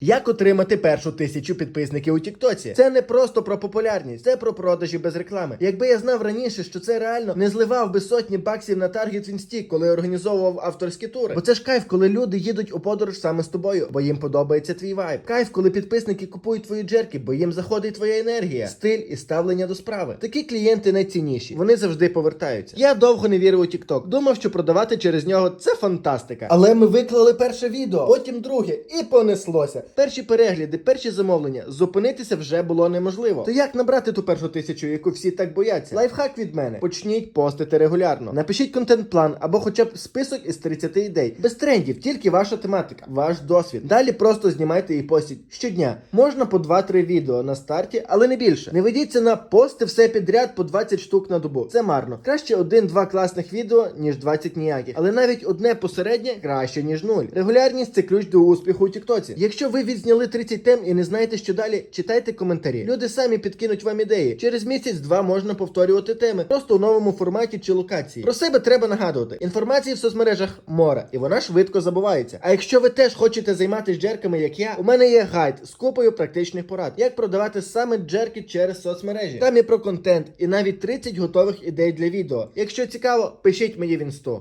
Як отримати першу тисячу підписників у Тіктоці? Це не просто про популярність, це про продажі без реклами. Якби я знав раніше, що це реально не зливав би сотні баксів на таргет інсті, коли організовував авторські тури. Бо це ж кайф, коли люди їдуть у подорож саме з тобою, бо їм подобається твій вайб. Кайф, коли підписники купують твої джерки, бо їм заходить твоя енергія, стиль і ставлення до справи. Такі клієнти найцінніші. Вони завжди повертаються. Я довго не вірив у TikTok. Думав, що продавати через нього це фантастика. Але ми виклали перше відео, потім друге, і понеслося. Перші перегляди, перші замовлення. Зупинитися вже було неможливо. То як набрати ту першу тисячу, яку всі так бояться? Лайфхак від мене. Почніть постити регулярно. Напишіть контент-план або хоча б список із 30 ідей. Без трендів, тільки ваша тематика, ваш досвід. Далі просто знімайте і постіть щодня. Можна по 2-3 відео на старті, але не більше. Не ведіться на пости все підряд по 20 штук на добу. Це марно. Краще один-два класних відео, ніж 20 ніяких. Але навіть одне посереднє краще, ніж нуль. Регулярність це ключ до успіху у Тіктоці. Якщо ви відзняли 30 тем і не знаєте, що далі, читайте коментарі. Люди самі підкинуть вам ідеї. Через місяць-два можна повторювати теми, просто у новому форматі чи локації. Про себе треба нагадувати. Інформації в соцмережах море, і вона швидко забувається. А якщо ви теж хочете займатися джерками, як я, у мене є гайд з купою практичних порад, як продавати саме джерки через соцмережі. Там і про контент, і навіть 30 готових ідей для відео. Якщо цікаво, пишіть мені в інсту.